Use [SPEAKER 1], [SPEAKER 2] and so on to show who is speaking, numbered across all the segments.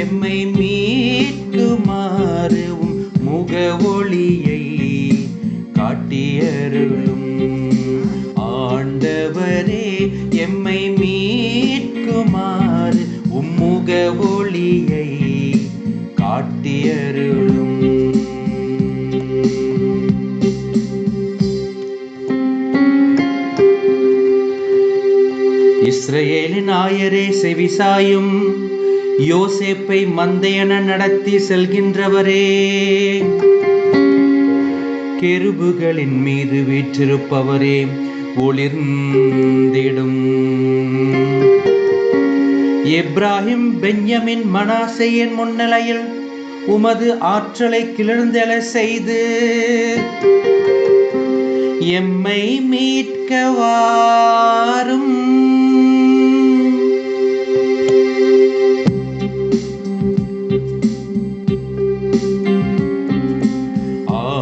[SPEAKER 1] எம்மை மீட்குமாறும் முக ஒளியை காட்டியருளும். ஆண்டவரே எம்மை மீட்குமாறு உம்முக ஒளியை காட்டியருளும். இஸ்ரேலின் ஆயரே செவிசாயும் யோசேப்பை மந்தையென நடத்தி செல்கின்றவரே. கெருபுகளின் மீது வீற்றிருப்பவரே ஒளிர்ந்திடும். எப்ராஹிம் பென்யமின் மனாசையின் முன்னிலையில் உமது ஆற்றலை கிளர்ந்தெழ செய்து எம்மை மீட்கவாரும்.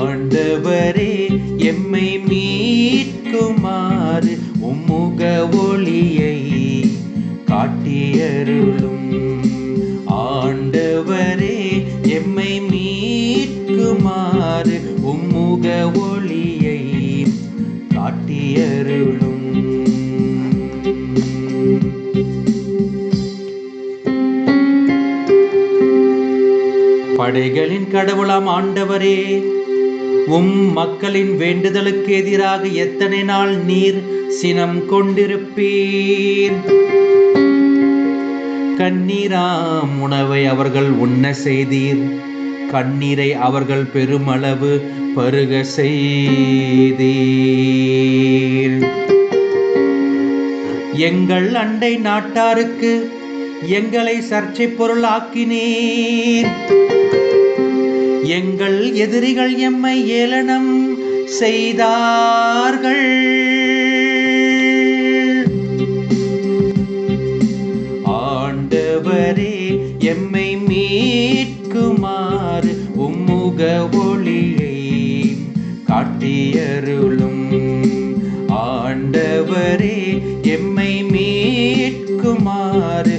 [SPEAKER 1] ஆண்டவரே எம்மை மீட்குமாறு உம்முக ஒளியை காட்டியருளும். ஆண்டவரே எம்மை மீட்குமாறு உம்முக ஒளியை காட்டியருளும். படைகளின் கடவுளாம் ஆண்டவரே உம் மக்களின் வேண்டுதலுக்கு எதிராக எத்தனை நாள் நீர் சினம் கொண்டிருப்பீர்? கண்ணீராம் உணவை அவர்கள் உண்ண செய்தீர். கண்ணீரை அவர்கள் பெருமளவு பருக செய்தீர். எங்கள் அண்டை நாட்டாருக்கு எங்களை சர்ச்சை பொருளாக்கினீர். எங்கள் எதிரிகள் எம்மை ஏளனம் செய்தார்கள். ஆண்டவரே எம்மை மீட்குமாறு உம்முக ஒளியை காட்டியருளும். ஆண்டவரே எம்மை மீட்குமாறு